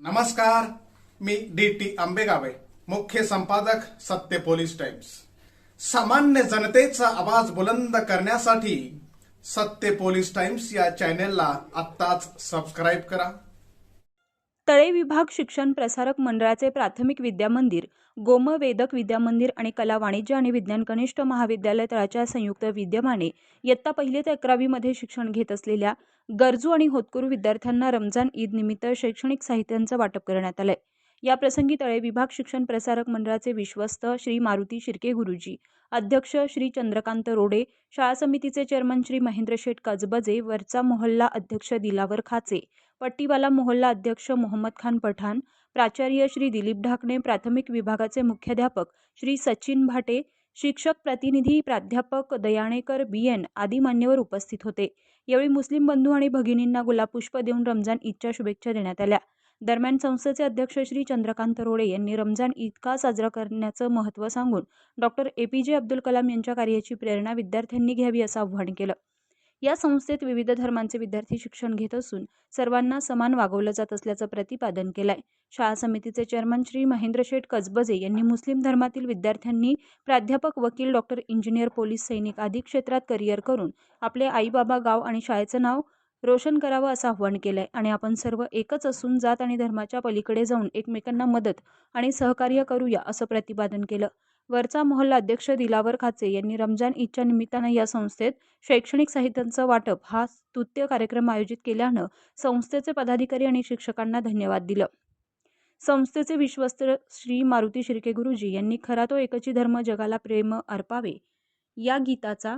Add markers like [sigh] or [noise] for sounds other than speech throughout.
नमस्कार मी D T आंबेगावे मुख्य संपादक सत्य पोलीस टाइम्स. सामान्य जनतेचा आवाज बुलंद करण्यासाठी सत्य पोलीस टाइम्स या चॅनेलला आत्ताच सबस्क्राईब करा. तळे विभाग शिक्षण प्रसारक मंडळाचे प्राथमिक विद्या मंदिर गोमवेदक विद्यामंदिर आणि कला वाणिज्य आणि विज्ञान कनिष्ठ महाविद्यालय तळाच्या संयुक्त विद्यमाने इयत्ता पहिली ते अकरावीमध्ये शिक्षण घेत असलेल्या गरजू आणि होतकरू विद्यार्थ्यांना रमजान ईद निमित्त शैक्षणिक साहित्यांचं वाटप करण्यात आलंय. या प्रसंगी तळे विभाग शिक्षण प्रसारक मंडळाचे विश्वस्त श्री मारुती शिर्के गुरुजी अध्यक्ष श्री चंद्रकांत रोडे शाळा समितीचे चेअरमन श्री महेंद्र शेठ कजबजे वरचा मोहल्ला अध्यक्ष दिलावर खाचे पट्टीवाला मोहल्ला अध्यक्ष मोहम्मद खान पठाण प्राचार्य श्री दिलीप ढाकणे प्राथमिक विभागाचे मुख्याध्यापक श्री सचिन भाटे शिक्षक प्रतिनिधी प्राध्यापक दयाणेकर बी एन आदी मान्यवर उपस्थित होते. यावेळी मुस्लिम बंधू आणि भगिनींना गुलाबपुष्प देऊन रमजान ईदच्या शुभेच्छा देण्यात आल्या. दरम्यान संस्थेचे अध्यक्ष श्री चंद्रकांत रोडे यांनी रमजान ईद का साजरा करण्याचं महत्त्व सांगून डॉक्टर ए पी जे अब्दुल कलाम यांच्या कार्याची प्रेरणा विद्यार्थ्यांनी घ्यावी असं आव्हान केलं. या संस्थेत विविध धर्मांचे विद्यार्थी शिक्षण घेत असून सर्वांना समान वागवलं जात असल्याचं प्रतिपादन केलंय. शाळा समितीचे चेअरमन श्री महेंद्र शेठ कसबजे यांनी मुस्लिम धर्मातील विद्यार्थ्यांनी प्राध्यापक वकील डॉक्टर इंजिनियर पोलीस सैनिक आदी क्षेत्रात करिअर करून आपले आईबाबा गाव आणि शाळेचं नाव रोशन करावं असं आव्हान केलंय आणि आपण सर्व एकच असून जात आणि धर्माच्या पलीकडे जाऊन एकमेकांना मदत आणि सहकार्य करूया असं प्रतिपादन केलं. वरचा मोहल्ला अध्यक्ष दिलावर खाचे यांनी रमजान ईदच्या निमित्तानं या संस्थेत शैक्षणिक साहित्यांचं वाटप हा स्तुत्य कार्यक्रम आयोजित केल्यानं संस्थेचे पदाधिकारी आणि शिक्षकांना धन्यवाद दिलं. संस्थेचे विश्वस्त श्री मारुती शिर्के गुरुजी यांनी खरा तो एकची धर्म जगाला प्रेम अर्पावे या गीताचा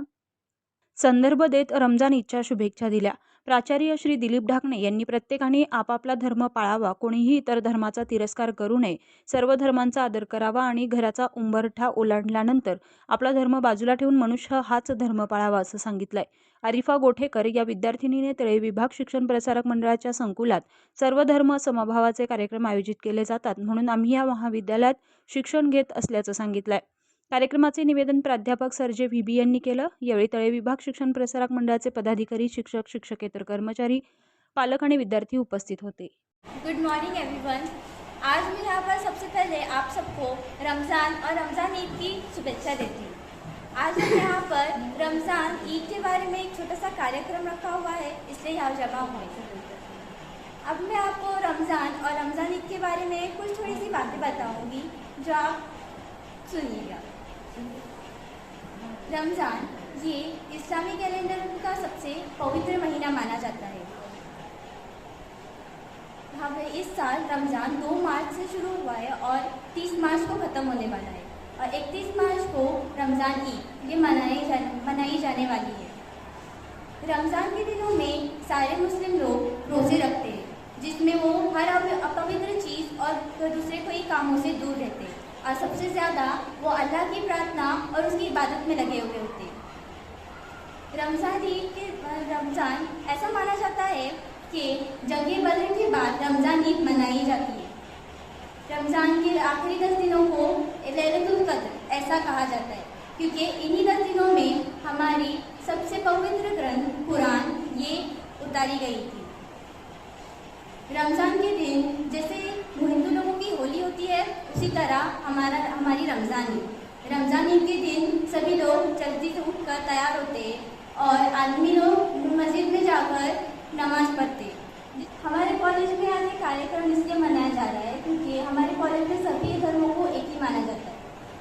संदर्भ देत रमजान ईदच्या शुभेच्छा दिल्या. प्राचार्य श्री दिलीप ढाकणे यांनी प्रत्येकाने आपापला धर्म पाळावा कोणीही इतर धर्माचा तिरस्कार करू नये सर्व धर्मांचा आदर करावा आणि घराचा उंबरठा ओलांडल्यानंतर आपला धर्म बाजूला ठेवून मनुष्य हाच धर्म पाळावा असं सांगितलंय. आरिफा गोठेकर या विद्यार्थिनीने तळे विभाग शिक्षण प्रसारक मंडळाच्या संकुलात सर्व धर्म समभावाचे कार्यक्रम आयोजित केले जातात म्हणून आम्ही या महाविद्यालयात शिक्षण घेत असल्याचं सांगितलंय. कार्यक्रमाचे निवेदन प्राध्यापक सरजे व्ही बी यांनी केलं. यावेळी तळे विभाग शिक्षण प्रसारक मंडळाचे पदाधिकारी शिक्षक शिक्षकेतर कर्मचारी पालक आणि विद्यार्थी उपस्थित होते. गुड मॉर्निंग एवरीवन आज मैं यहाँ पर सबसे पहले आप सबको रमज़ान और रमज़ान ईद की शुभेच्छा देती हूँ. आज हम यहाँ पर रमज़ान ईद के बारे में एक छोटा सा कार्यक्रम रखा हुआ है इसलिए यहाँ जमा हुए अब मैं आपको रमज़ान और रमज़ान ईद के बारे में कुछ थोड़ी सी बातें बताऊंगी जो आप सुनिएगा। रमज़ान ये इस्लामी कैलेंडर का सबसे पवित्र महीना माना जाता है। हाँ भाई इस साल रमज़ान 2 मार्च से शुरू हुआ है और 30 मार्च को ख़त्म होने वाला है और 31 मार्च को रमज़ान ईद ये मनाई जा, मनाई जाने वाली है। रमज़ान के दिनों में सारे मुस्लिम लोग रोज़े रखते हैं, जिसमें वो हर अपवित्र चीज़ और दूसरे कोई कामों से दूर रहते हैं। और सबसे ज़्यादा वो अल्लाह की प्रार्थना और उसकी इबादत में लगे हुए होते हैं। रमज़ान ईद के रमज़ान ऐसा माना जाता है कि जंग बदर के बाद रमज़ान ईद मनाई जाती है। रमज़ान के आखिरी दस दिनों को लैलतुल ऐसा कहा जाता है, क्योंकि इन्हीं दस दिनों में हमारी सबसे पवित्र ग्रंथ कुरान ये उतारी गई थी। रमज़ान के दिन जैसे हिंदू लोगों की होली होती है, उसी तरह हमारा, हमारी रमज़ान। ईद रमज़ान ईद के दिन सभी लोग जल्दी से उठकर तैयार होते और आदमी लोग मस्जिद में जाकर नमाज़ पढ़ते। हमारे कॉलेज में आज ये कार्यक्रम इसलिए मनाया जा रहा है क्योंकि हमारे कॉलेज में सभी धर्मों को एक ही माना जाता है।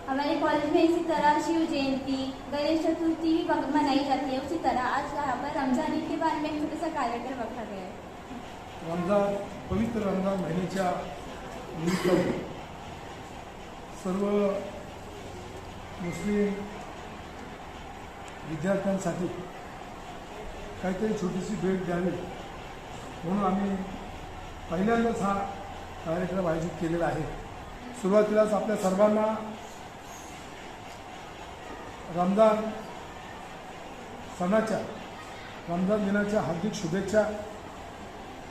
हमारे कॉलेज में इसी तरह शिव जयंती, गणेश चतुर्थी भी मनाई जाती है, उसी तरह आज यहाँ पर रमज़ान ईद के बारे में एक छोटा सा कार्यक्रम रखा गया है। रमज़ान, पवित्र रमज़ान महिन्याच्या निमित्त सर्व मुस्लिम विद्यार्थ्यांसाठी काहीतरी छोटीशी भेट द्यावी म्हणून आम्ही पहिल्यांदाच हा कार्यक्रम आयोजित केलेला आहे. सुरुवातीलाच आपल्या सर्वांना रमजान सणाच्या रमजान दिनाच्या हार्दिक शुभेच्छा.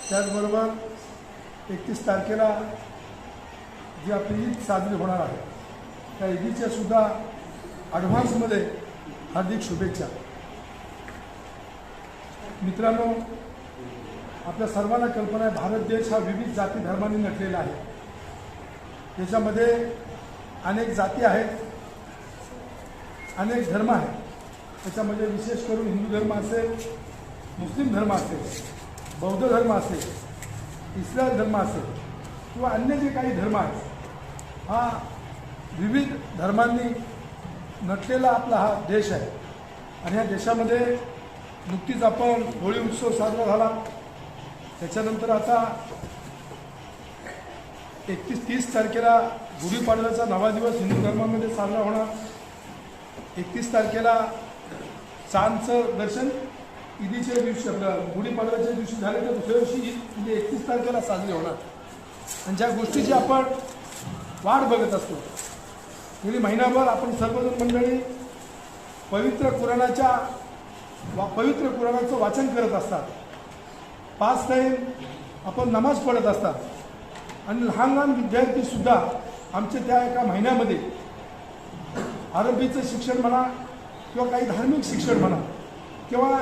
त्याचबरोबर एकतीस तारखेला जी आपली ईद साजरी होणार आहे. त्या ईदीच्या सुद्धा ॲडव्हान्समध्ये हार्दिक शुभेच्छा. मित्रांनो आपल्या सर्वांना कल्पना आहे भारत देश हा विविध जाती धर्मांनी नटलेला आहे. त्याच्यामध्ये अनेक जाती आहेत अनेक धर्म आहेत. त्याच्यामध्ये विशेष करून हिंदू धर्म असेल मुस्लिम धर्म असेल बौद्ध धर्म असेल इस्लाम धर्म असेल किंवा अन्य जे काही धर्म आहेत हा विविध धर्मांनी नटलेला आपला हा देश आहे. आणि या देशामध्ये नुकतीच आपण होळी उत्सव साजरा झाला. त्याच्यानंतर आता एकतीस तीस तारखेला गुढीपाडव्याचा नवा दिवस हिंदू धर्मामध्ये साजरा होणार. एकतीस तारखेला चांदचं दर्शन. ईदीच्या दिवशी आपलं गुढीपाडव्याच्या दिवशी झाले तर दुसऱ्या दिवशी ईद म्हणजे एकतीस तारखेला साजरी होणार. आणि ज्या गोष्टीची आपण वाट बघत असतो. गेली महिनाभर आपण सर्वजण मंडळी पवित्र कुराणाच्या वा पवित्र कुराणाचं वाचन करत असतात. पाच टाईम आपण नमाज पढत असतात. आणि लहान लहान विद्यार्थीसुद्धा आमच्या त्या एका महिन्यामध्ये अरबीचं शिक्षण म्हणा किंवा काही धार्मिक शिक्षण म्हणा किंवा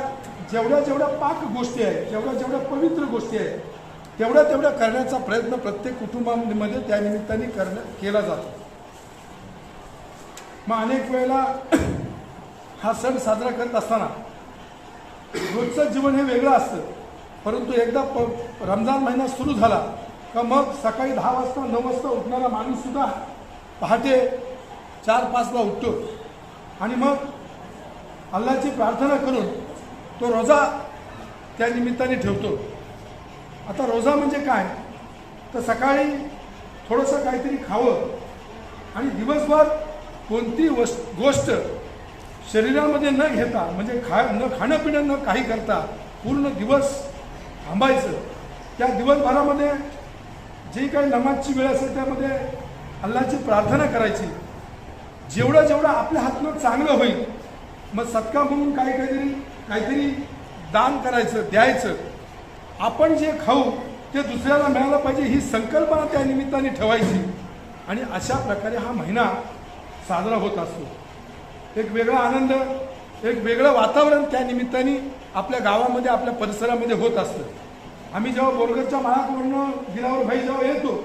जेवढ्या जेवढ्या पाक गोष्टी आहेत जेवढ्या जेवढ्या पवित्र गोष्टी आहेत तेवढ्या तेवढ्या करण्याचा प्रयत्न प्रत्येक कुटुंबामध्ये त्या निमित्ताने करणं केला जातो. मग अनेक वेळेला [clears throat] हा सण साजरा करत असताना रोजचं जीवन हे वेगळं असतं. परंतु एकदा प रमजान महिना सुरू झाला का मग सकाळी दहा वाजता नऊ वाजता उठणारा माणूससुद्धा पहाटे चार पाचला उठतो. आणि मग अल्लाची प्रार्थना करून तो रोजा त्या निमित्ताने ठेवतो. आता रोजा म्हणजे काय? तर सकाळी थोडंसं काहीतरी खावं आणि दिवसभर कोणती वस् गोष्ट शरीरामध्ये न घेता म्हणजे खा न खाणं पिणं न काही करता पूर्ण दिवस थांबायचं. त्या दिवसभरामध्ये जी काही नमाजची वेळ असेल त्यामध्ये अल्लाची प्रार्थना करायची. जेवढं जेवढं आपल्या हातनं चांगलं होईल मग सत्का म्हणून काही काहीतरी काहीतरी दान करायचं द्यायचं. आपण जे खाऊ ते दुसऱ्याला मिळालं पाहिजे ही संकल्पना त्या निमित्ताने ठेवायची. आणि अशा प्रकारे हा महिना साजरा होत असतो. एक वेगळा आनंद एक वेगळं वातावरण त्या निमित्ताने आपल्या गावामध्ये आपल्या परिसरामध्ये होत असतं. आम्ही जेव्हा बोरगरच्या माळाकडनं गिरावर भाई जेव्हा येतो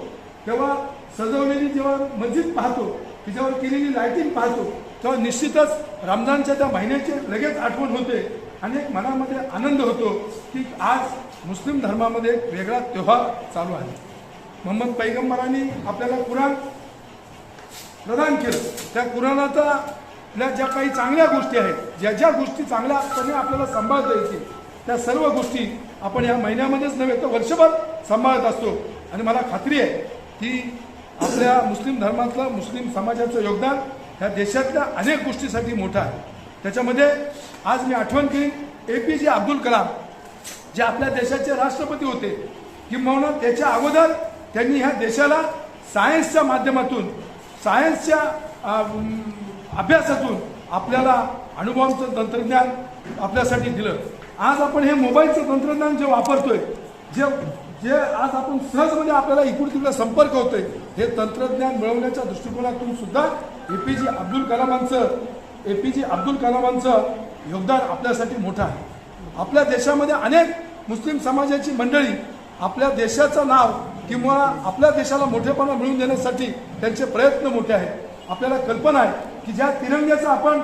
तेव्हा सजवलेली जेव्हा मस्जिद पाहतो तिच्यावर केलेली लाईटिंग पाहतो तेव्हा निश्चितच रमजानच्या त्या महिन्याची लगेच आठवण होते. आणि एक मनामध्ये आनंद होतो की आज मुस्लिम धर्मामध्ये एक वेगळा त्योहार चालू आहे. मोहम्मद पैगंबरांनी आपल्याला कुराण प्रदान केलं. त्या कुराणाचा आपल्या ज्या काही चांगल्या गोष्टी आहेत ज्या ज्या गोष्टी चांगल्यापणे आपल्याला सांभाळता येतील त्या सर्व गोष्टी आपण या महिन्यामध्येच नव्हे तर वर्षभर सांभाळत असतो. आणि मला खात्री आहे की आपल्या मुस्लिम धर्मातलं मुस्लिम समाजाचं योगदान ह्या देशातल्या अनेक गोष्टीसाठी मोठं आहे. त्याच्यामध्ये आज मी आठवण केली ए पी जे अब्दुल कलाम जे आपल्या देशाचे राष्ट्रपती होते किंबहुना त्याच्या अगोदर त्यांनी ह्या देशाला सायन्सच्या माध्यमातून सायन्सच्या अभ्यासातून आपल्याला अनुभवाचं तंत्रज्ञान आपल्यासाठी दिलं. आज आपण हे मोबाईलचं तंत्रज्ञान जे वापरतोय जे जे आज आपण सहजमध्ये आपल्याला इकडून तिकडे संपर्क होतोय हे तंत्रज्ञान मिळवण्याच्या दृष्टिकोनातून सुद्धा ए पी जे अब्दुल कलामांचं ए पी जे अब्दुल कलामांचं योगदान आपल्यासाठी मोठं आहे. आपल्या देशामध्ये अनेक मुस्लिम समाजाची मंडळी आपल्या देशाचं नाव किंवा आपल्या देशाला मोठेपणा मिळवून देण्यासाठी त्यांचे प्रयत्न मोठे आहेत. आपल्याला कल्पना आहे की ज्या तिरंग्याचा आपण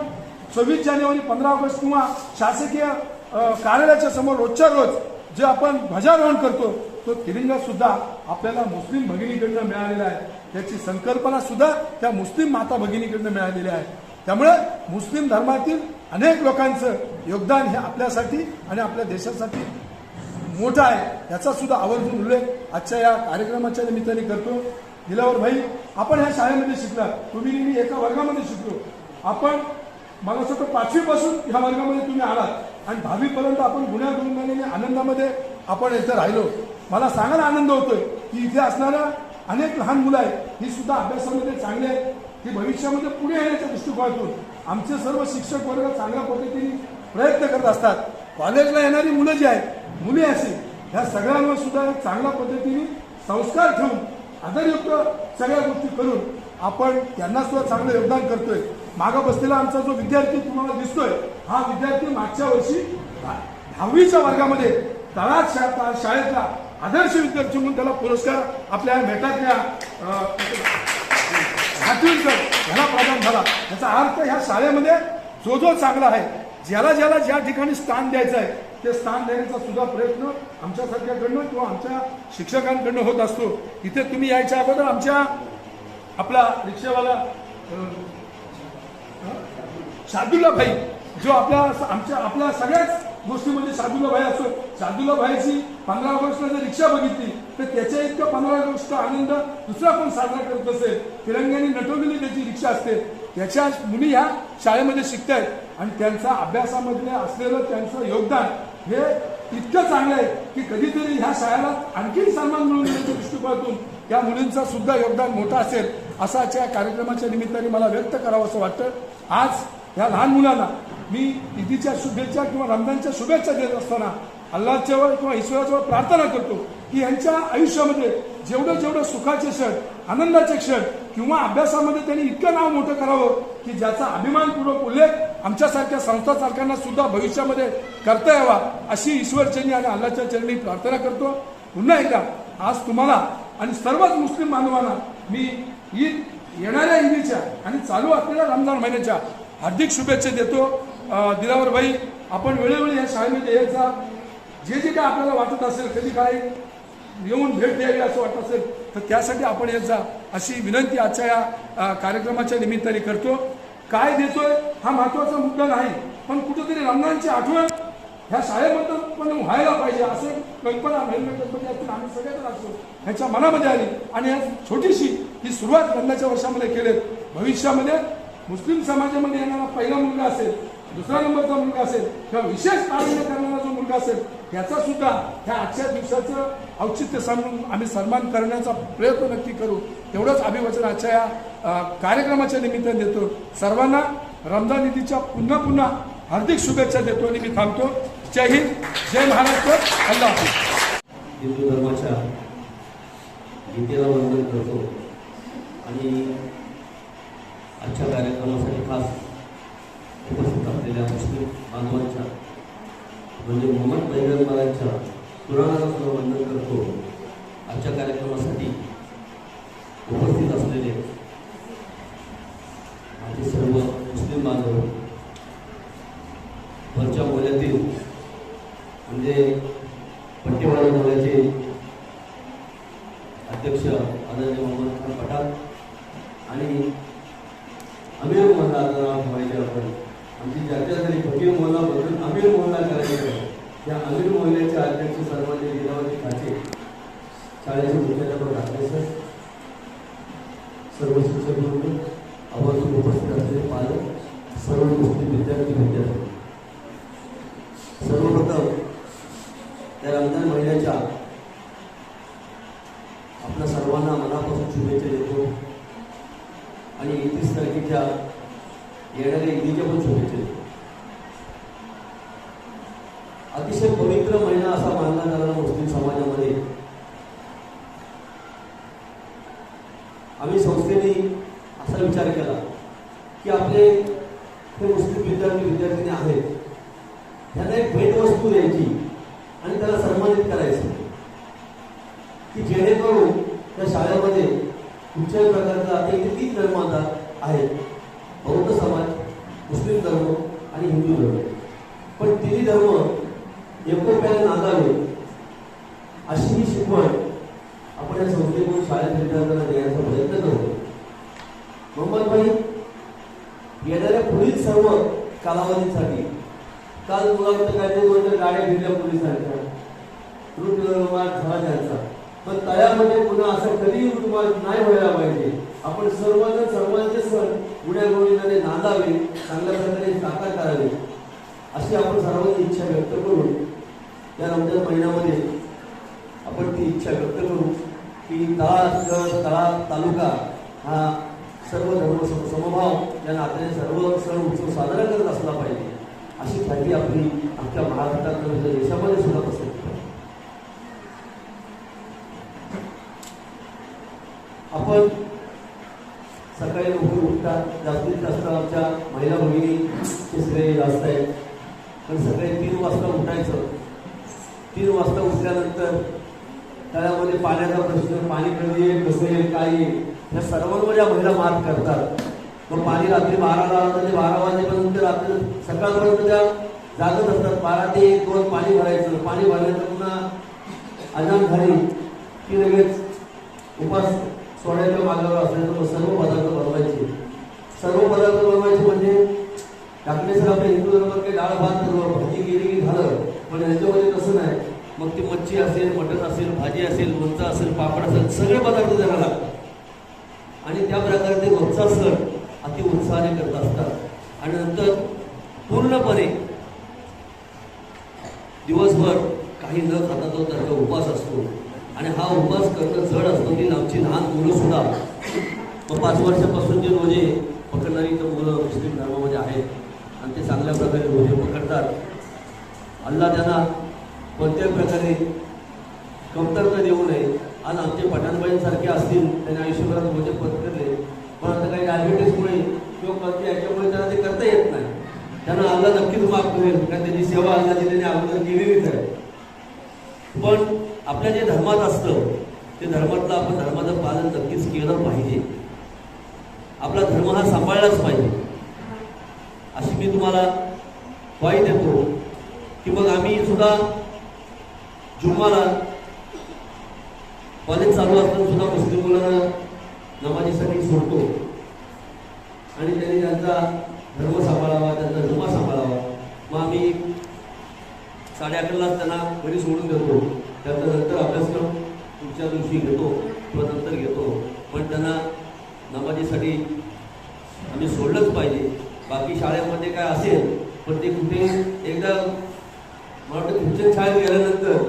सव्वीस जानेवारी पंधरा ऑगस्ट किंवा शासकीय कार्यालयाच्या समोर रोजच्या रोज जे आपण ध्वजारोहण करतो तो तिरंगा सुद्धा आपल्याला मुस्लिम भगिनीकडनं मिळालेला आहे. त्याची संकल्पना सुद्धा त्या मुस्लिम माता भगिनीकडनं मिळालेली आहे. त्यामुळे मुस्लिम धर्मातील अनेक लोकांचं योगदान हे आपल्यासाठी आणि आपल्या देशासाठी मोठा आहे. याचा सुद्धा आवर्जून उल्लेख आजच्या या कार्यक्रमाच्या निमित्ताने करतो. दिलावर भाई आपण ह्या शाळेमध्ये शिकला तुम्ही मी एका वर्गामध्ये शिकलो. आपण मला असं वाटतं पाचवीपासून ह्या वर्गामध्ये तुम्ही आलात. आणि दहावीपर्यंत आपण गुन्ह्या गुन्ह्याने आनंदामध्ये आपण इथं राहिलो. मला सांगायला आनंद होतोय की इथे असणाऱ्या अनेक लहान मुलं आहेत. ही सुद्धा अभ्यासामध्ये चांगले आहेत. की भविष्यामध्ये पुढे येण्याच्या दृष्टिकोनातून आमचे सर्व शिक्षक वर्ग चांगल्या पद्धतीने प्रयत्न करत असतात. कॉलेजला येणारी मुलं जी आहेत मुली असेल ह्या सगळ्यांवर सुद्धा एक चांगल्या पद्धतीने संस्कार ठेवून आदरयुक्त सगळ्या गोष्टी करून आपण त्यांना सुद्धा चांगलं योगदान करतोय. मागं बसलेला आमचा जो विद्यार्थी तुम्हाला दिसतोय हा विद्यार्थी मागच्या वर्षी दहावीच्या वर्गामध्ये तळात शा- शाळेतला आदर्श विद्यार्थी म्हणून त्याला पुरस्कार आपल्या भेटातल्या घाटविलकर ह्याला प्रदान झाला. याचा अर्थ ह्या शाळेमध्ये जो जो चांगला आहे ज्याला ज्याला ज्या ठिकाणी स्थान द्यायचं आहे ते स्थान देण्याचा सुद्धा प्रयत्न आमच्यासारख्याकडनं किंवा आमच्या शिक्षकांकडनं होत असतो. इथे तुम्ही यायच्या अगोदर आमच्या आपला रिक्षावाला अं, भाई जो आपला आमच्या आपल्या सगळ्याच गोष्टीमध्ये शादुल्ला भाई असतो. शादुल्ला भाईची पंधरा ऑगस्टला जर रिक्षा बघितली तर त्याच्या इतका पंधरा ऑगस्ट आनंद दुसरा कोण साजरा करत असेल? तिरंग्याने नटवलेली त्याची रिक्षा असते. त्याच्या मुली ह्या शाळेमध्ये शिकतायत. आणि त्यांचा अभ्यासामध्ये असलेलं त्यांचं योगदान हे इतकं चांगलं आहे की कधीतरी ह्या शाळेला आणखी सन्मान मिळून देण्याच्या दृष्टिकोनातून. या मुलींचा सुद्धा योगदान मोठं असेल असा या कार्यक्रमाच्या निमित्ताने मला व्यक्त करावं असं वाटतं. आज ह्या लहान मुलांना मी ईदीच्या शुभेच्छा किंवा रमजानच्या शुभेच्छा देत असताना अल्लाच्यावर किंवा ईश्वराजवळ प्रार्थना करतो की यांच्या आयुष्यामध्ये जेवढं जेवढं सुखाचे क्षण आनंदाचे क्षण किंवा अभ्यासामध्ये त्यांनी इतकं नाव मोठं करावं की ज्याचा अभिमानपूर्वक उल्लेख आमच्यासारख्या संस्था चालकांना सुद्धा भविष्यामध्ये करता यावा अशी ईश्वरचरणी आणि अल्लाच्या चरणी प्रार्थना करतो. पुन्हा एकदा आज तुम्हाला आणि सर्वच मुस्लिम बांधवांना मी ईद येणाऱ्या ईदीच्या आणि चालू असलेल्या रमजान महिन्याच्या हार्दिक शुभेच्छा देतो. दिलावर भाई आपण वेळोवेळी या शाळेमध्ये यायचा जे जे काय आपल्याला वाटत असेल कधी काय येऊन भेट द्यावी असं वाटत असेल तर त्यासाठी आपण येत जा अशी विनंती आजच्या या कार्यक्रमाच्या निमित्ताने करतो. काय देतोय हा महत्त्वाचा मुद्दा नाही पण कुठेतरी रमजानची आठवण ह्या शाळेबद्दल पण व्हायला पाहिजे असे कल्पना गणपती असतील आम्ही सगळ्यात असतो. ह्याच्या मनामध्ये आली. आणि या छोटीशी ही सुरुवात यंदाच्या वर्षामध्ये केली भविष्यामध्ये मुस्लिम समाजामध्ये येणारा पहिला मुलगा असेल दुसरा नंबरचा मुलगा असेल किंवा विशेष प्राधान्य करणारा जो मुलगा असेल त्याचा सुद्धा ह्या आजच्या दिवसाचं औचित्य सांगून आम्ही सन्मान करण्याचा प्रयत्न नक्की करू. एवढंच अभिवचन आजच्या या कार्यक्रमाच्या निमित्ताने देतो. सर्वांना रमजान ईदीच्या पुन्हा पुन्हा हार्दिक शुभेच्छा देतो आणि मी थांबतो. जय हिंद जय महाराष्ट्र अल्ला हिंदू धर्माच्या गीतेला वंदन करतो. आणि आजच्या कार्यक्रमासाठी खास उपस्थित असलेल्या मुस्लिम बांधवांच्या म्हणजे मोहम्मद पैगंबरांच्या पुराणाला सुद्धा वंदन करतो. आजच्या कार्यक्रमासाठी उपस्थित असलेले माझे सर्व मुस्लिम बांधव वरच्या मोल्यातील म्हणजे पट्टीवाडा मोल्याचे अध्यक्ष आदरणीय मोहम्मद खान पठाण आणि अमीर मोहल्ला आता नाव ठेवायचे आपण आमची चर्चा झाली फकीर मोहल्ला बदलून अमीर मोहल्ला करायचे आहे. त्या अमीर मोहल्ल्याचे अध्यक्ष सर्वांचे लीलावती खाचे शाळेचे मुख्याध्यापक राहते सर सर्व शिक्षक म्हणून आवर्जून उपस्थित असलेले पालक सर्व मुस्लिम विद्यार्थी विद्यार्थी सर्वप्रथम त्या रमजान महिन्याच्या आपल्या सर्वांना मनापासून शुभेच्छा देतो आणि एकतीस तारखेच्या येणाऱ्या ईदीच्या पण शुभेच्छा देतो अतिशय पवित्र महिना असा मानला जाणारा मुस्लिम समाजामध्ये आम्ही संस्थेने असा विचार केला की आपले हे मुस्लिम विद्यार्थी विद्यार्थिनी आहेत त्यांना एक भेटवस्तू द्यायची आणि त्याला सन्मानित करायचं. की जेणेकरून त्या शाळेमध्ये कुठच्याही प्रकारचा आता इथे तीन धर्म आता आहेत बौद्ध समाज मुस्लिम धर्म आणि हिंदू धर्म. पण तिन्ही धर्म एकोप्याने नागावे अशी ही शिकवण आपण या संस्थेकडून शाळेत विद्यार्थ्यांना देण्याचा प्रयत्न करतो मोहम्मद भाई येणाऱ्या पुढील सर्व कालावधीसाठी काल मला वाटतं काय ते गाड्या घेतल्या पोलिसांच्या रूट मार्ग झाला त्यांचा. पण तळ्यामध्ये पुन्हा असं कधीही रूट नाही व्हायला पाहिजे. आपण सर्वजण सर्वांचे सण गुण्या गोविंदाने नांदावे चांगल्या प्रकारे साकार करावे अशी आपण सर्वांची इच्छा व्यक्त करून या रमजान महिन्यामध्ये आपण ती इच्छा व्यक्त करू की तळा तळा तालुका हा सर्व धर्म समभाव या नात्याने सर्व सण उत्सव साजरा करत असला पाहिजे. अशी ख्याती आपली आमच्या महाराष्ट्रात देशामध्ये सुद्धा पसरली. आपण सकाळी लवकर उठतात जास्तीत जास्त आमच्या महिला भगिनी तिसरे जास्त आहेत. पण सकाळी तीन वाजता उठायचं. तीन वाजता उठल्यानंतर तळ्यामध्ये पाण्याचा प्रश्न पाणी कधी येईल कसं येईल काय येईल या सर्वांवर या महिला मात करतात. मग पाणी रात्री बाराला आलं तर ते बारा वाजेपर्यंत रात्री सकाळपर्यंत त्या जागत असतात. बारा ते एक दोन पाणी भरायचं. पाणी भरायचं पुन्हा अजान झाली की लगेच उपास सोडायच्या मागावर असायचं मग सर्व पदार्थ बनवायचे. सर्व पदार्थ बनवायचे म्हणजे टाकले आपल्या हिंदू धर्मात काही डाळ भात भाजी गेली की झालं. पण याच्यामध्ये तसं नाही. मग ती मच्छी असेल मटण असेल भाजी असेल लोणचं असेल पापड असेल सगळे पदार्थ द्यायला लागतात. आणि त्या प्रकारे ते रोजचा सण अति उत्साहाने करत असतात. आणि नंतर पूर्णपणे दिवसभर काही न खाता तो त्यांचा उपवास असतो आणि हा उपवास करणं जड असतो की आमची लहान मुलं सुद्धा मग पाच वर्षापासून जे रोजे पकडणारी तर मुलं मुस्लिम धर्मामध्ये आहेत आणि ते चांगल्या प्रकारे रोजे पकडतात. अल्ला त्यांना कोणत्याही प्रकारे कमतरता देऊ नये. आज आमचे पठाणबाईंसारखे असतील त्यांनी आयुष्यभरात रोजे पत्करले पण आता काही डायबिटीसमुळे किंवा याच्यामुळे त्यांना ते करता येत नाही. त्यांना अल्ला नक्कीच माफ करेल. कारण त्यांची सेवा अल्ला त्यांनी अगोदर केलेलीच आहे पण आपल्या जे धर्मात असतं ते धर्मातलं आपण धर्माचं पालन नक्कीच केलं पाहिजे. आपला धर्म हा सांभाळलाच पाहिजे. अशी मी तुम्हाला ग्वाही देतो की मग आम्ही सुद्धा जुम्माला कॉलेज चालू असताना सुद्धा मुस्लिम मुलांना नमाजीसाठी सोडतो. आणि त्यांनी त्यांचा धर्म सांभाळावा त्यांचा धर्म सांभाळावा. मग आम्ही साडे अकरालाच त्यांना घरी सोडून देतो. त्याच्यानंतर अभ्यासक्रम पुढच्या दिवशी घेतो किंवा नंतर घेतो. पण त्यांना नमाजीसाठी आम्ही सोडलंच पाहिजे. बाकी शाळेमध्ये काय असेल पण ते कुठे एकदा मला वाटतं ख्रिश्चन शाळेत गेल्यानंतर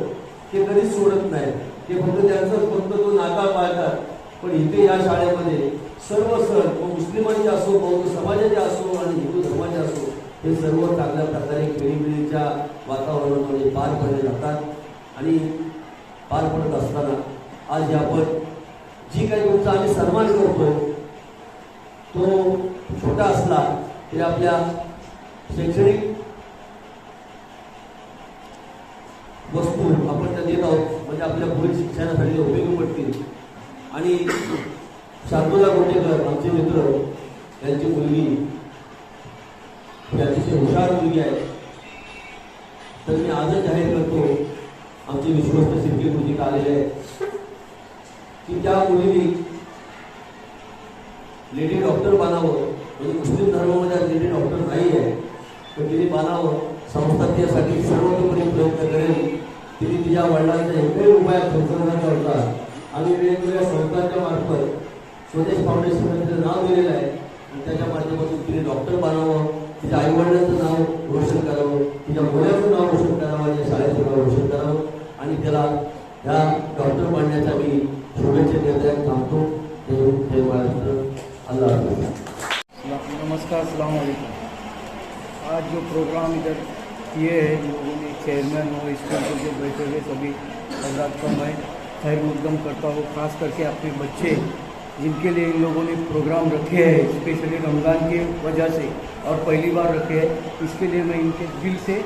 ते कधीच सोडत नाही ते फक्त त्यांचं फक्त तो नाता पाळतात. पण इथे या शाळेमध्ये सर्व सण व मुस्लिमांचे असो बौद्ध समाजाचे असो आणि हिंदू धर्माचे असो हे सर्व चांगल्या प्रकारे खेळीमेळीच्या वातावरणामध्ये पार पडले जातात. आणि पार पडत असताना आज जे आपण जी काही तुमचा आम्ही सन्मान करतो तो छोटा असला तरी आपल्या शैक्षणिक वस्तू आपण त्या देत आहोत म्हणजे आपल्या पुढील शिक्षणासाठी उपयोगी पडतील आणि शार्दूला गोटेकर आमचे मित्र यांची मुलगी ही अतिशय हुशार मुलगी आहे तर मी आजच जाहीर करतो, आमचे विश्वस्त शिर्के गुरुजी आलेले आहेत की मुलीने लेडी डॉक्टर बनावं, म्हणजे मुस्लिम धर्मामध्ये लेडी डॉक्टर नाही आहे, पण तिने बनावं संस्थात्यासाठी सर्वतोपरी प्रयत्न करेल. तिने तिच्या वडिलांचा रुपया खर्च न करता आम्ही वेगवेगळ्या संस्थांच्या मार्फत स्वदेश फाउंडेशनमध्ये तिचं नाव दिलेलं आहे. आणि त्याच्या माध्यमातून तिने डॉक्टर बनावं तिच्या आईवडिलांचं नाव रोशन करावं तिच्या मुलाचं नाव रोशन करावं या शाळेचं नाव रोशन करावं. आणि त्याला ह्या डॉक्टर बनण्याचा मी शुभेच्छा देत थांबतो. जय महाराष्ट्र. अल्लाह नमस्कार अस्सलाम वालेकुम आज जो प्रोग्राम इधर किए हैं इन लोगों ने चेयरमैन हो स्कूल के जो बैठे हुए सभी हजरात का मैं खैर मुकदम करता हूँ खास करके अपने बच्चे जिनके लिए इन लोगों ने प्रोग्राम रखे हैं स्पेशली रमज़ान की वजह से और पहली बार रखे हैं, इसके लिए मैं इनके दिल से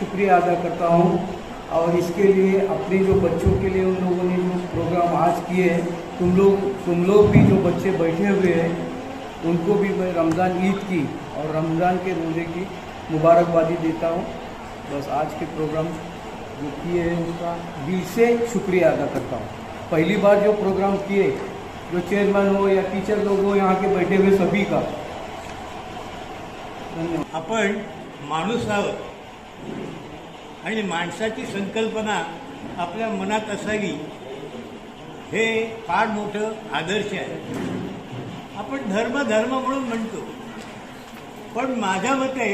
शुक्रिया अदा करता हूँ। और इसके लिए, अपने जो बच्चों के लिए उन लोगों ने जो प्रोग्राम आज किए हैं, तुम लोग तुम लोग भी जो बच्चे बैठे हुए हैं, उनको भी मैं रमज़ान ईद की और रमज़ान के रोज़े की मुबारकबादी देता हूँ। बस आज के प्रोग्राम जो किए हैं, उसका दिल से शुक्रिया अदा करता हूँ। पहली बार जो प्रोग्राम किए जो चेयरमैन हो या टीचर लोग हो यहाँ के बैठे हुए सभी का। धन्यवाद। आपण माणूस आहोत आणि माणसाची संकल्पना आपल्या मनात असावी हे फार मोठं आदर्श आहे. आपण धर्म धर्म म्हणून म्हणतो पण माझ्या मते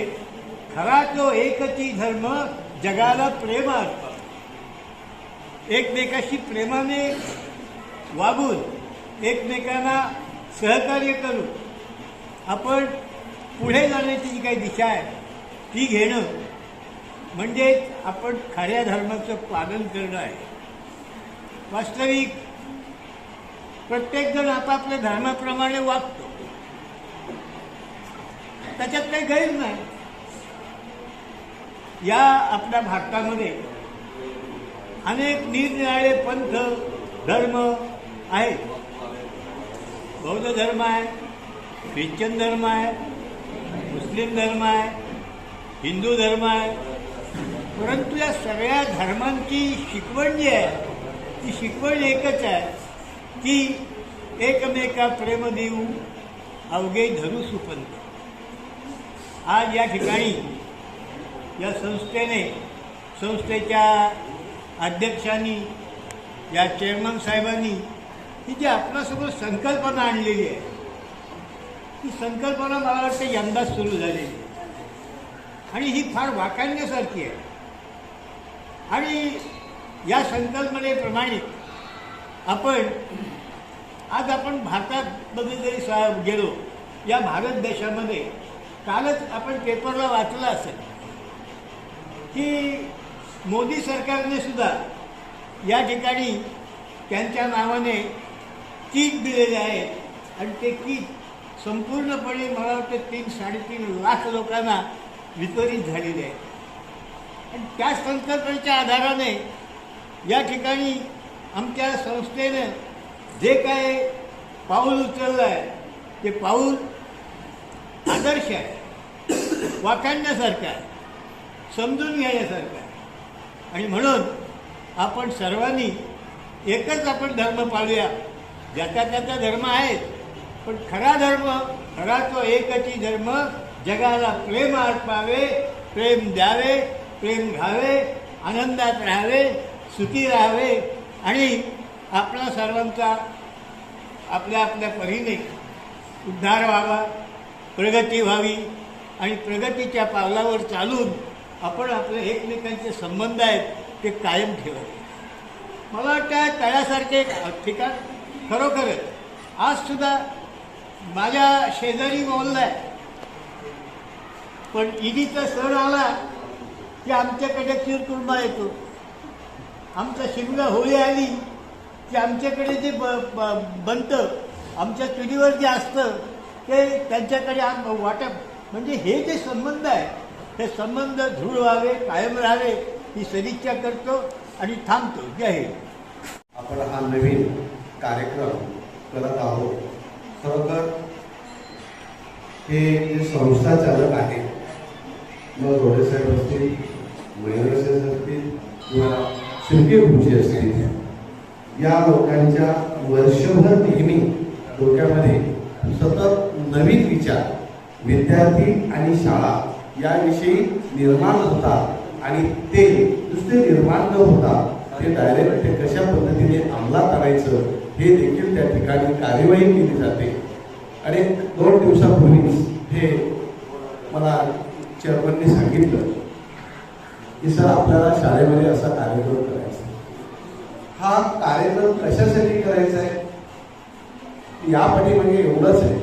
खरा तो एकची धर्म जगाला प्रेम अर्पण. एकमेकाशी प्रेमाने वागून एकमेकांना सहकार्य करून आपण पुढे जाण्याची जी काही दिशा आहे ती घेणं म्हणजेच आपण खऱ्या धर्माचं पालन करणं आहे. वास्तविक प्रत्येकजण आपापल्या धर्माप्रमाणे वागतो. त्याच्यात काही गैर नाही. या आपल्या भारतामध्ये अनेक निरनिराळे पंथ धर्म आहेत. बौद्ध धर्म आहे ख्रिश्चन धर्म आहे मुस्लिम धर्म आहे हिंदू धर्म आहे. परंतु या सगळ्या धर्मांची शिकवण जी आहे ती शिकवण एकच आहे की एकमेका प्रेम देऊ अवघे धरू सुपंत. आज या ठिकाणी या संस्थेने संस्थेच्या अध्यक्षांनी या चेअरमन साहेबांनी ही जी आपल्यासमोर संकल्पना आणलेली आहे ती संकल्पना मला वाटतं यंदाच सुरू झालेली आहे. आणि ही फार वाखाणण्यासारखी आहे. आणि या संकल्पनेप्रमाणे आपण आज आपण भारतामध्ये जरी सा गेलो या भारत देशामध्ये कालच आपण पेपरला वाचलं असेल की मोदी सरकारने सुद्धा या ठिकाणी त्यांच्या नावाने किट दिलेले आहेत. आणि ते किट संपूर्णपणे मला वाटतं तीन साडेतीन लाख लोकांना वितरित झालेले आहेत. आणि त्या संकल्पनेच्या आधाराने या ठिकाणी आमच्या संस्थेनं जे काय पाऊल उचललं आहे ते पाऊल आदर्श आहे. वाखाणण्यासारखं आहे. समजून घेण्यासारखं आहे. आणि म्हणून आपण सर्वांनी एकच आपण धर्म पाळूया. ज्याचा त्याचा धर्म आहे. पण खरा धर्म खरा तो एकची धर्म जगाला प्रेम अर्पावे प्रेम द्यावे प्रेम घ्यावे आनंदात राहावे सुखी राहावे. आणि आपला सर्वांचा आपल्या आपल्या परीने उद्धार व्हावा प्रगती व्हावी. आणि प्रगतीच्या पावलावर चालून आपण आपले एकमेकांचे संबंध आहेत ते कायम ठेवावे. मला वाटतं तळ्यासारखे एक ठिकाण खरोखरच आज सुद्धा माझ्या शेजारी मोहल्ला आहे पण ईदीचा सण आला की आमच्याकडे खीरकुर्मा येतो. आमचा शिमला होळी आली की आमच्याकडे जे ब ब- बनतं आमच्या चुलीवर जे असतं ते त्यांच्याकडे आम वाटप. म्हणजे हे जे संबंध आहे हे संबंध दृढ व्हावे कायम राहावे ही सदिच्छा करतो आणि थांबतो. जय हिंद. आपण हा नवीन कार्यक्रम करत आहोत. खरोखर हे जे संस्था चालक आहे मग रोडे साहेब असतील महेंद्र साहेब असतील किंवा शिर्के गुरुजी असतील या लोकांच्या वर्षभर नेहमी डोक्यामध्ये सतत नवीन विचार विद्यार्थी आणि शाळा याविषयी निर्माण होतात आणि ते नुसते निर्माण न होता ते डायरेक्ट ते कशा पद्धतीने अंमलात आणायचं हे देखील त्या ठिकाणी कार्यवाही केली जाते. आणि दोन दिवसापूर्वी हे मला चेअरमनने सांगितलं की सर आपल्याला शाळेमध्ये असा कार्यक्रम करायचा हा कार्यक्रम कशासाठी करायचा आहे? यापाठी म्हणजे एवढंच आहे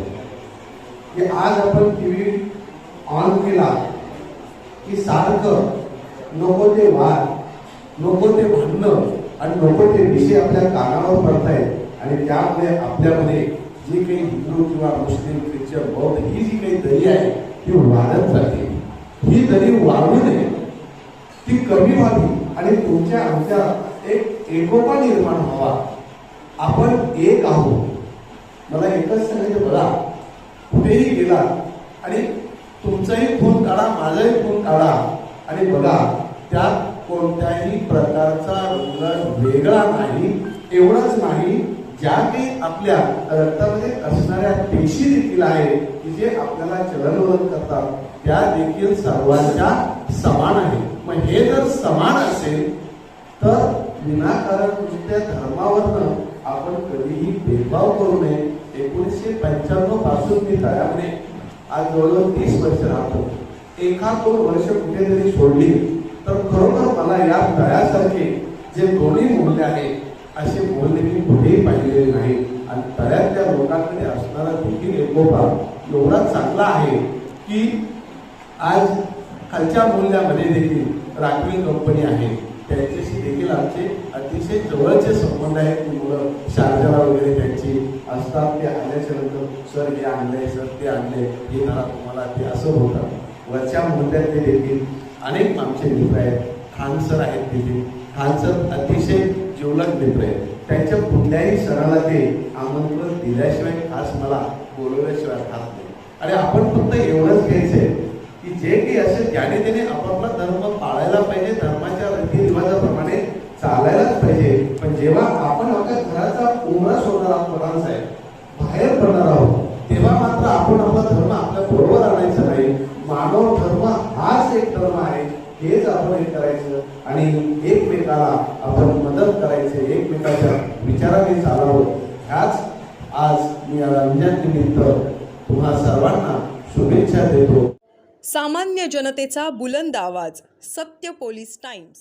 की आज आपण टी व्ही ऑन केला की सारखं नको ते वाद नको ते भांडणं आणि नको ते विषय आपल्या कानावर पडतायत. आणि त्यामुळे आपल्यामध्ये जी काही हिंदू किंवा मुस्लिम ख्रिश्चन बौद्ध ही जी काही दरी आहे ती वाढत जाते. ही दरी वाढू नये. ती कमी व्हावी आणि तुमच्या आमच्या एक एकोपा निर्माण व्हावा. आपण एक आहोत. मला एकच सांगायचं बघा. कुठेही गेला आणि तुमचाही खून काढा माझाही खून काढा. आणि बघा त्यात कोणत्याही प्रकारचा रंग वेगळा नाही एवढंच नाही ज्या की आपल्या रक्तामध्ये असणाऱ्या पेशी देखील आहे की जे आपल्याला चलनवलन करतात त्या देखील सर्वांच्या समान आहे मग हे जर समान असेल तर विनाकारण नुसत्या धर्मावरनं आपण कधीही भेदभाव करू नये. एकोणीसशे पंच्याण्णवपासून मी तयामध्ये आज जवळजवळ तीस वर्ष राहतो. एका दोन वर्ष कुठेतरी सोडली तर खरोखर मला या तळ्यासारखे जे दोन्ही मूल्य आहे असे मूल्य मी कुठेही पाहिलेले नाही. आणि तळ्यातल्या लोकांकडे असणारा देखील एकोपा एवढा चांगला आहे की आज खालच्या मूल्यामध्ये देखील राखवी कंपनी आहे. त्यांच्याशी देखील आमचे अतिशय जवळचे संबंध आहेत. मुलं शारजाला वगैरे त्यांची असतात. ते आल्याच्यानंतर सर हे आणले सर ते आणले हे करा तुम्हाला ते असं होतं. वरच्या मूल्यातले देखील अनेक आमचे मित्र आहेत. खान सर आहेत तिथे. सर अतिशय जिवलग मित्र आहेत त्यांच्या कुठल्याही सणाला ते आमंत्रण दिल्याशिवाय खास मला बोलवल्याशिवाय राहत नाही. आणि आपण फक्त एवढंच घ्यायचंय की जे काही असेल ज्याने त्याने आपापला धर्म पाळायला पाहिजे धर्माच्या रीतिरिवाजाप्रमाणे चालायलाच पाहिजे. पण जेव्हा आपण आपल्या घराचा उमरा सोडणार आहोत प्रधान साहेब बाहेर पडणार आहोत तेव्हा मात्र आपण आपला धर्म आपल्या बरोबर आणायचा नाही. मानव धर्म हाच एक धर्म आहे. हेच आपण हे करायचं आणि एकमेकाला आपण मदत करायचं एकमेकाच्या विचाराने चालावं. ह्याच आज मी या तुम्हा सर्वांना शुभेच्छा देतो. सामान्य जनतेचा बुलंद आवाज सत्य पोलीस टाइम्स.